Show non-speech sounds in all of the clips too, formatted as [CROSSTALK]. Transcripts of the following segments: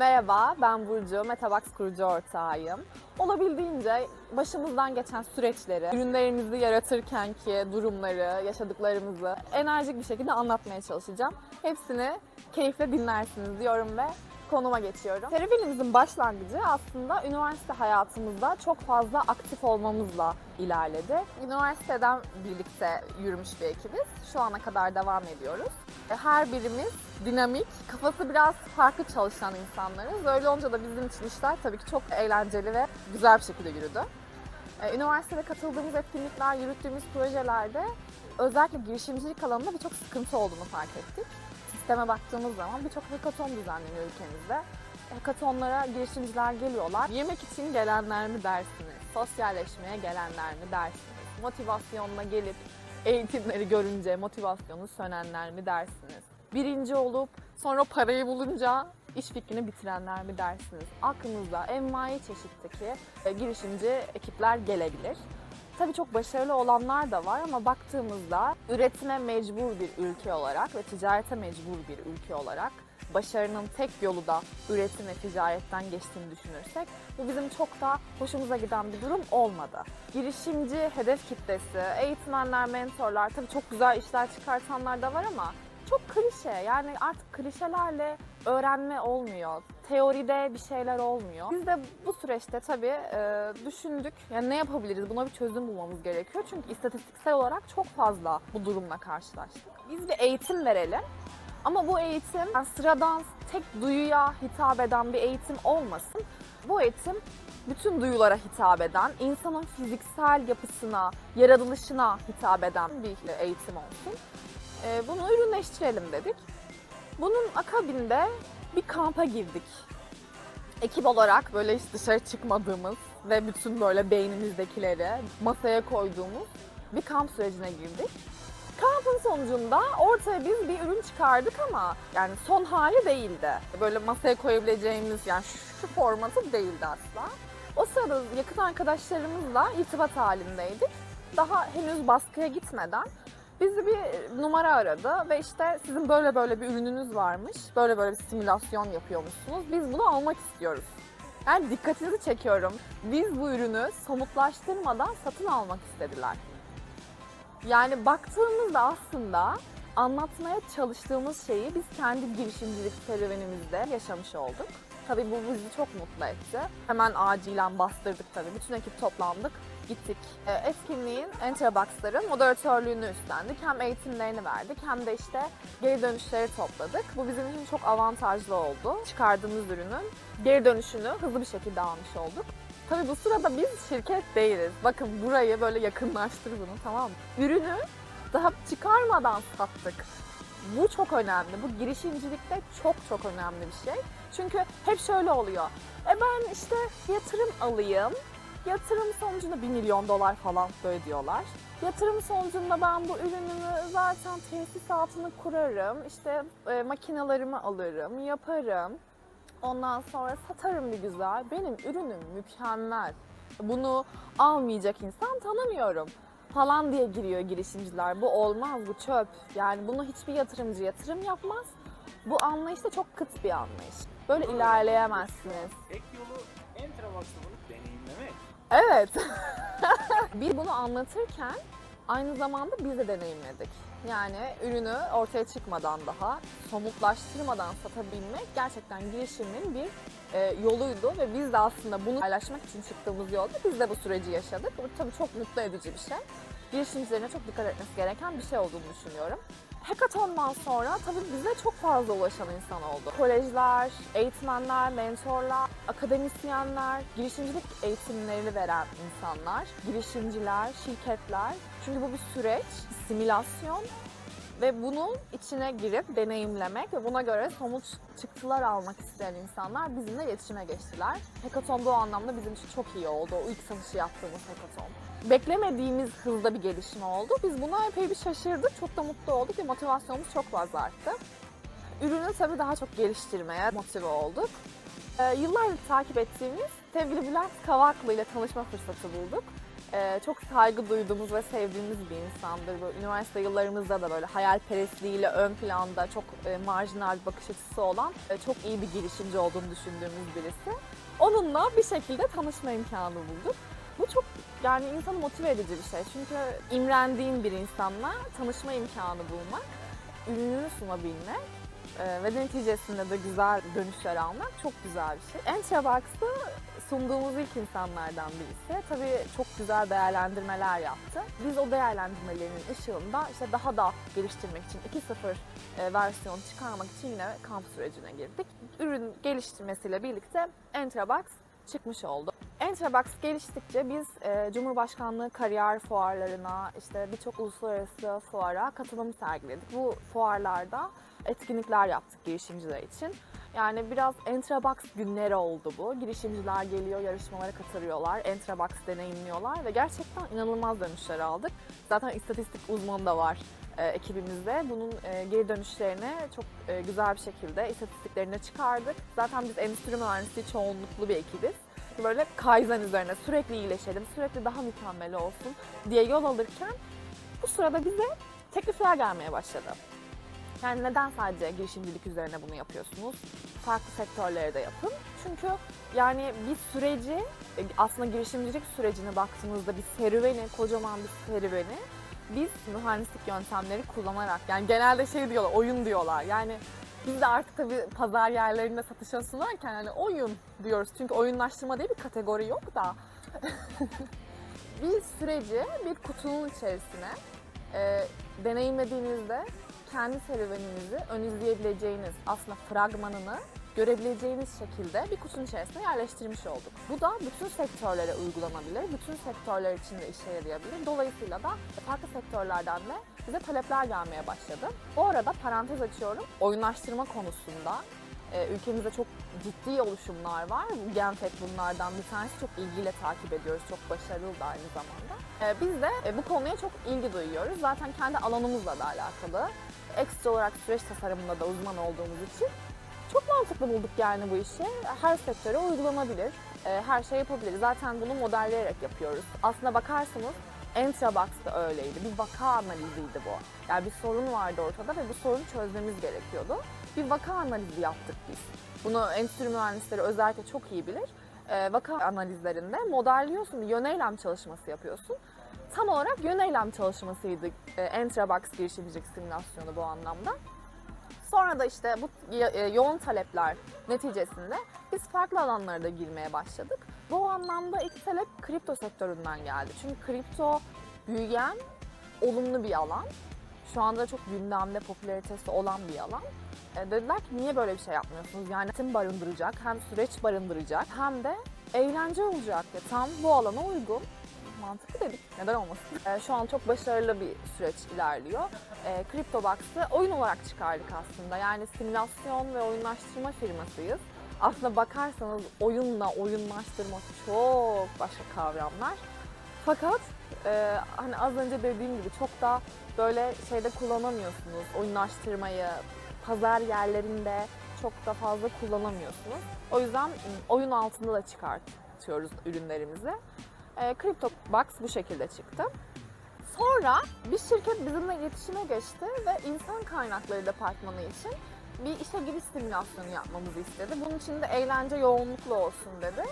Merhaba, ben Burcu, Metabox kurucu ortağıyım. Olabildiğince başımızdan geçen süreçleri, ürünlerimizi yaratırken ki durumları, yaşadıklarımızı enerjik bir şekilde anlatmaya çalışacağım. Hepsini keyifle dinlersiniz diyorum ve konuma geçiyorum. Serüvenimizin başlangıcı aslında üniversite hayatımızda çok fazla aktif olmamızla ilerledi. Üniversiteden birlikte yürümüş bir ekibiz. Şu ana kadar devam ediyoruz. Her birimiz dinamik, kafası biraz farklı çalışan insanlarız. Öyle olunca da bizim için işler tabii ki çok eğlenceli ve güzel bir şekilde yürüdü. Ee, Üniversitede katıldığımız etkinlikler, yürüttüğümüz projelerde özellikle girişimcilik alanında birçok sıkıntı olduğunu fark ettik. Sisteme baktığımız zaman birçok hackathon düzenleniyor ülkemizde. Hackathonlara girişimciler geliyorlar. Yemek için gelenler mi dersiniz? Sosyalleşmeye gelenler mi dersiniz? Motivasyonla gelip eğitimleri görünce motivasyonu sönenler mi dersiniz? Birinci olup sonra parayı bulunca iş fikrini bitirenler mi dersiniz? Aklınızda envai çeşitteki e, girişimci ekipler gelebilir. Tabii çok başarılı olanlar da var ama baktığımızda üretime mecbur bir ülke olarak ve ticarete mecbur bir ülke olarak başarının tek yolu da üretim ve ticaretten geçtiğini düşünürsek bu bizim çok da hoşumuza giden bir durum olmadı. Girişimci hedef kitlesi, eğitmenler, mentorlar tabii çok güzel işler çıkartanlar da var ama çok klişe. Yani artık klişelerle öğrenme olmuyor. Teoride bir şeyler olmuyor. Biz de bu süreçte tabii e, düşündük. Yani ne yapabiliriz? Buna bir çözüm bulmamız gerekiyor. Çünkü istatistiksel olarak çok fazla bu durumla karşılaştık. Biz bir eğitim verelim. Ama bu eğitim yani sıradan tek duyuya hitap eden bir eğitim olmasın. Bu eğitim bütün duyulara hitap eden, insanın fiziksel yapısına, yaratılışına hitap eden bir eğitim olsun. Ee, bunu ürünleştirelim dedik. Bunun akabinde bir kampa girdik. Ekip olarak böyle hiç dışarı çıkmadığımız ve bütün böyle beynimizdekileri masaya koyduğumuz bir kamp sürecine girdik. Kampın sonucunda ortaya biz bir ürün çıkardık ama yani son hali değildi. Böyle masaya koyabileceğimiz yani şu, şu formatı değildi asla. O sırada yakın arkadaşlarımızla irtibat halindeydik. Daha henüz baskıya gitmeden bizi bir numara aradı ve işte sizin böyle böyle bir ürününüz varmış, böyle böyle bir simülasyon yapıyormuşsunuz. Biz bunu almak istiyoruz. Yani dikkatinizi çekiyorum. Biz bu ürünü somutlaştırmadan satın almak istediler. Yani baktığımızda aslında anlatmaya çalıştığımız şeyi biz kendi girişimcilik serüvenimizde yaşamış olduk. Tabii bu bizi çok mutlu etti. Hemen acilen bastırdık tabii. Bütün ekip toplandık, gittik. E, Etkinliğin Enterbox'ların moderatörlüğünü üstlendik. Hem eğitimlerini verdik hem de işte geri dönüşleri topladık. Bu bizim için çok avantajlı oldu. Çıkardığımız ürünün geri dönüşünü hızlı bir şekilde almış olduk. Tabii bu sırada biz şirket değiliz. Bakın burayı böyle yakınlaştır bunu tamam mı? Ürünü daha çıkarmadan sattık. Bu çok önemli. Bu girişimcilikte çok çok önemli bir şey. Çünkü hep şöyle oluyor. E ben işte yatırım alayım. Yatırım sonucunda 1 milyon dolar falan böyle diyorlar. Yatırım sonucunda ben bu ürünümü zaten tesisatını kurarım. İşte e, makinalarımı alırım, yaparım. Ondan sonra satarım bir güzel. Benim ürünüm mükemmel. Bunu almayacak insan tanımıyorum falan diye giriyor girişimciler. Bu olmaz, bu çöp. Yani bunu hiçbir yatırımcı yatırım yapmaz. Bu anlayış da çok kıt bir anlayış. Böyle ilerleyemezsiniz. Tek yolu Entravox'ta bunu deneyimlemek. Evet. [LAUGHS] Biz bunu anlatırken aynı zamanda biz de deneyimledik. Yani ürünü ortaya çıkmadan daha somutlaştırmadan satabilmek gerçekten girişimin bir e, yoluydu ve biz de aslında bunu paylaşmak için çıktığımız yolda biz de bu süreci yaşadık. Bu tabii çok mutlu edici bir şey. Girişimcilerine çok dikkat etmesi gereken bir şey olduğunu düşünüyorum. Hackathon'dan sonra tabii bize çok fazla ulaşan insan oldu. Kolejler, eğitmenler, mentorlar, akademisyenler, girişimcilik eğitimlerini veren insanlar, girişimciler, şirketler. Çünkü bu bir süreç, simülasyon ve bunun içine girip deneyimlemek ve buna göre somut çıktılar almak isteyen insanlar bizimle iletişime geçtiler. Hackathon bu anlamda bizim için çok iyi oldu. O ilk satışı yaptığımız hackathon. Beklemediğimiz hızda bir gelişme oldu. Biz buna epey bir şaşırdık. Çok da mutlu olduk ve motivasyonumuz çok fazla arttı. Ürünü tabii daha çok geliştirmeye motive olduk. Ee, yıllardır takip ettiğimiz sevgili Bülent Kavaklı ile tanışma fırsatı bulduk. Ee, çok saygı duyduğumuz ve sevdiğimiz bir insandır. Böyle üniversite yıllarımızda da böyle hayalperestliğiyle ön planda çok e, marjinal bir bakış açısı olan e, çok iyi bir girişimci olduğunu düşündüğümüz birisi. Onunla bir şekilde tanışma imkanı bulduk. Bu çok yani insanı motive edici bir şey. Çünkü imrendiğin bir insanla tanışma imkanı bulmak, ürününü sunabilmek e, ve neticesinde de güzel dönüşler almak çok güzel bir şey. Entrabox'ı sunduğumuz ilk insanlardan birisi. Tabii çok güzel değerlendirmeler yaptı. Biz o değerlendirmelerin ışığında işte daha da geliştirmek için 2.0 e, versiyon çıkarmak için yine kamp sürecine girdik. Ürün geliştirmesiyle birlikte Entrabox çıkmış oldu. Entrabox geliştikçe biz e, Cumhurbaşkanlığı kariyer fuarlarına, işte birçok uluslararası fuara katılım sergiledik. Bu fuarlarda etkinlikler yaptık girişimciler için. Yani biraz Entrabox günleri oldu bu. Girişimciler geliyor, yarışmalara katılıyorlar, Entrabox deneyimliyorlar ve gerçekten inanılmaz dönüşler aldık. Zaten istatistik uzmanı da var e, ekibimizde. Bunun e, geri dönüşlerini çok e, güzel bir şekilde istatistiklerine çıkardık. Zaten biz endüstri mühendisliği çoğunluklu bir ekibiz. Böyle Kaizen üzerine sürekli iyileşelim, sürekli daha mükemmel olsun diye yol alırken bu sırada bize teklifler gelmeye başladı. Yani neden sadece girişimcilik üzerine bunu yapıyorsunuz? Farklı sektörlere de yapın. Çünkü yani bir süreci, e, aslında girişimcilik sürecine baktığımızda bir serüveni, kocaman bir serüveni biz mühendislik yöntemleri kullanarak, yani genelde şey diyorlar, oyun diyorlar. Yani biz de artık tabii pazar yerlerinde satışa sunarken hani oyun diyoruz. Çünkü oyunlaştırma diye bir kategori yok da. [LAUGHS] bir süreci bir kutunun içerisine e, deneyimlediğinizde kendi serüveninizi ön izleyebileceğiniz aslında fragmanını görebileceğiniz şekilde bir kutunun içerisine yerleştirmiş olduk. Bu da bütün sektörlere uygulanabilir, bütün sektörler için de işe yarayabilir. Dolayısıyla da farklı sektörlerden de bize talepler gelmeye başladı. Bu arada parantez açıyorum, oyunlaştırma konusunda e, ülkemizde çok ciddi oluşumlar var. Genfet bunlardan bir tanesi çok ilgiyle takip ediyoruz. Çok başarılı da aynı zamanda. E, biz de e, bu konuya çok ilgi duyuyoruz. Zaten kendi alanımızla da alakalı. Ekstra olarak süreç tasarımında da uzman olduğumuz için çok mantıklı bulduk yani bu işi. Her sektöre uygulanabilir. E, her şey yapabilir. Zaten bunu modelleyerek yapıyoruz. Aslına bakarsanız Entrabox da öyleydi. Bir vaka analiziydi bu. Yani bir sorun vardı ortada ve bu sorunu çözmemiz gerekiyordu. Bir vaka analizi yaptık biz. Bunu endüstri mühendisleri özellikle çok iyi bilir. Ee, vaka analizlerinde modelliyorsun, bir yöneylem çalışması yapıyorsun. Tam olarak yöneylem çalışmasıydı e, Entrabox girişimcilik simülasyonu bu anlamda. Sonra da işte bu e, yoğun talepler neticesinde biz farklı alanlara da girmeye başladık. Bu anlamda ilk talep kripto sektöründen geldi. Çünkü kripto büyüyen, olumlu bir alan. Şu anda çok gündemde, popülaritesi olan bir alan. E, dediler ki niye böyle bir şey yapmıyorsunuz? Yani hem barındıracak, hem süreç barındıracak, hem de eğlence olacak. Ya, tam bu alana uygun. Mantıklı dedik. Neden olmasın? E, şu an çok başarılı bir süreç ilerliyor. E, CryptoBox'ı oyun olarak çıkardık aslında. Yani simülasyon ve oyunlaştırma firmasıyız. Aslında bakarsanız oyunla oyunlaştırma çok başka kavramlar. Fakat e, hani az önce dediğim gibi çok da böyle şeyde kullanamıyorsunuz oyunlaştırmayı, pazar yerlerinde çok da fazla kullanamıyorsunuz. O yüzden m, oyun altında da çıkartıyoruz ürünlerimizi. E, CryptoBox bu şekilde çıktı. Sonra bir şirket bizimle iletişime geçti ve insan kaynakları departmanı için bir işe giriş simülasyonu yapmamızı istedi. Bunun için de eğlence yoğunluklu olsun dedi.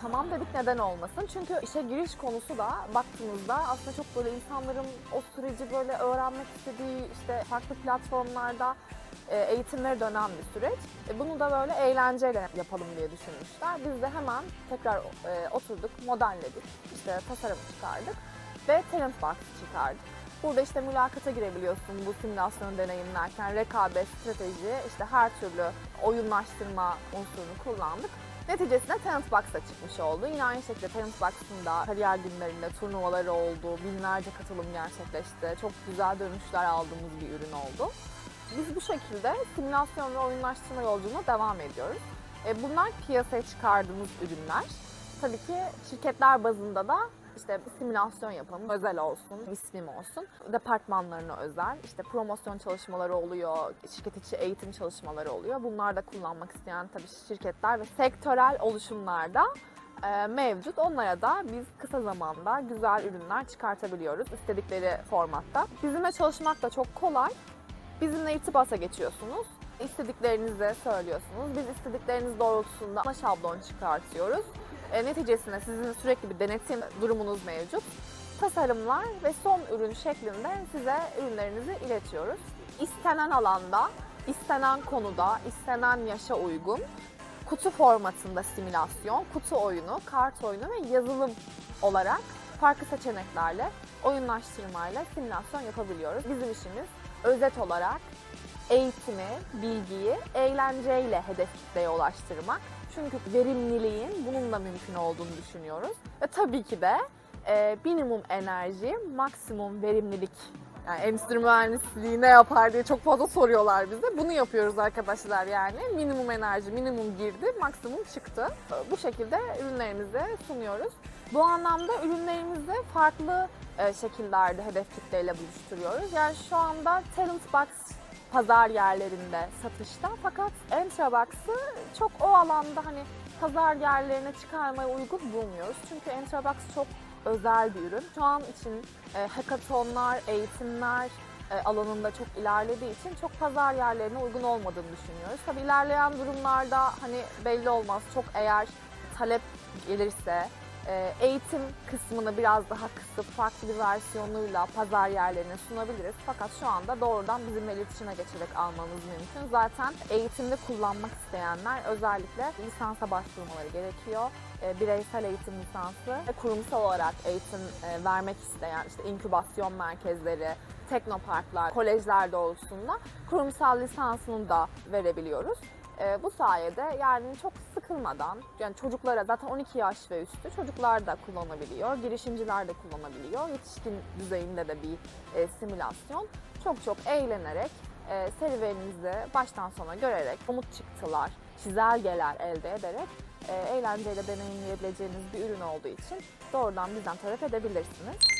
Tamam dedik neden olmasın. Çünkü işe giriş konusu da baktığımızda aslında çok böyle insanların o süreci böyle öğrenmek istediği işte farklı platformlarda eğitimleri dönen bir süreç. E, Bunu da böyle eğlenceyle yapalım diye düşünmüşler. Biz de hemen tekrar e, oturduk, modelledik, işte tasarım çıkardık ve Talent Box çıkardık. Burada işte mülakata girebiliyorsun bu simülasyonu deneyimlerken. Rekabet, strateji, işte her türlü oyunlaştırma unsurunu kullandık. Neticesinde Talent Box'a çıkmış oldu. Yine aynı şekilde Talent Box'ın da kariyer günlerinde turnuvaları oldu. Binlerce katılım gerçekleşti. Çok güzel dönüşler aldığımız bir ürün oldu. Biz bu şekilde simülasyon ve oyunlaştırma yolculuğuna devam ediyoruz. E, Bunlar piyasaya çıkardığımız ürünler. Tabii ki şirketler bazında da işte simülasyon yapalım, özel olsun, ismim olsun. Departmanlarına özel, işte promosyon çalışmaları oluyor, şirket içi eğitim çalışmaları oluyor. Bunlar da kullanmak isteyen tabii şirketler ve sektörel oluşumlarda e, mevcut. Onlara da biz kısa zamanda güzel ürünler çıkartabiliyoruz istedikleri formatta. Bizimle çalışmak da çok kolay. Bizimle irtibata geçiyorsunuz. İstediklerinizi söylüyorsunuz. Biz istedikleriniz doğrultusunda ana şablon çıkartıyoruz. E, neticesinde sizin sürekli bir denetim durumunuz mevcut. Tasarımlar ve son ürün şeklinde size ürünlerinizi iletiyoruz. İstenen alanda, istenen konuda, istenen yaşa uygun kutu formatında simülasyon, kutu oyunu, kart oyunu ve yazılım olarak farklı seçeneklerle, oyunlaştırmayla simülasyon yapabiliyoruz. Bizim işimiz özet olarak eğitimi, bilgiyi eğlenceyle hedef kitleye ulaştırmak. Çünkü verimliliğin bununla mümkün olduğunu düşünüyoruz. Ve tabii ki de e, minimum enerji, maksimum verimlilik yani endüstri mühendisliği ne yapar diye çok fazla soruyorlar bize. Bunu yapıyoruz arkadaşlar yani. Minimum enerji, minimum girdi, maksimum çıktı. Bu şekilde ürünlerimizi sunuyoruz. Bu anlamda ürünlerimizi farklı e, şekillerde hedef kitleyle buluşturuyoruz. Yani şu anda Talent Box pazar yerlerinde satışta fakat Entrabox'ı çok o alanda hani pazar yerlerine çıkarmaya uygun bulmuyoruz. Çünkü Entrabox çok özel bir ürün. Şu an için e, hackathonlar, eğitimler e, alanında çok ilerlediği için çok pazar yerlerine uygun olmadığını düşünüyoruz. Tabii ilerleyen durumlarda hani belli olmaz. Çok eğer talep gelirse eğitim kısmını biraz daha kısıp farklı bir versiyonuyla pazar yerlerine sunabiliriz. Fakat şu anda doğrudan bizimle iletişime geçerek almanız mümkün. Zaten eğitimde kullanmak isteyenler özellikle lisansa başvurmaları gerekiyor. E, bireysel eğitim lisansı ve kurumsal olarak eğitim e, vermek isteyen işte inkübasyon merkezleri, teknoparklar, kolejler doğrultusunda kurumsal lisansını da verebiliyoruz. E, bu sayede yani çok sıkılmadan, yani çocuklara zaten 12 yaş ve üstü çocuklar da kullanabiliyor, girişimciler de kullanabiliyor. Yetişkin düzeyinde de bir e, simülasyon. Çok çok eğlenerek, e, serüveninizi baştan sona görerek, umut çıktılar, çizelgeler elde ederek e, eğlenceyle deneyimleyebileceğiniz bir ürün olduğu için doğrudan bizden talep edebilirsiniz.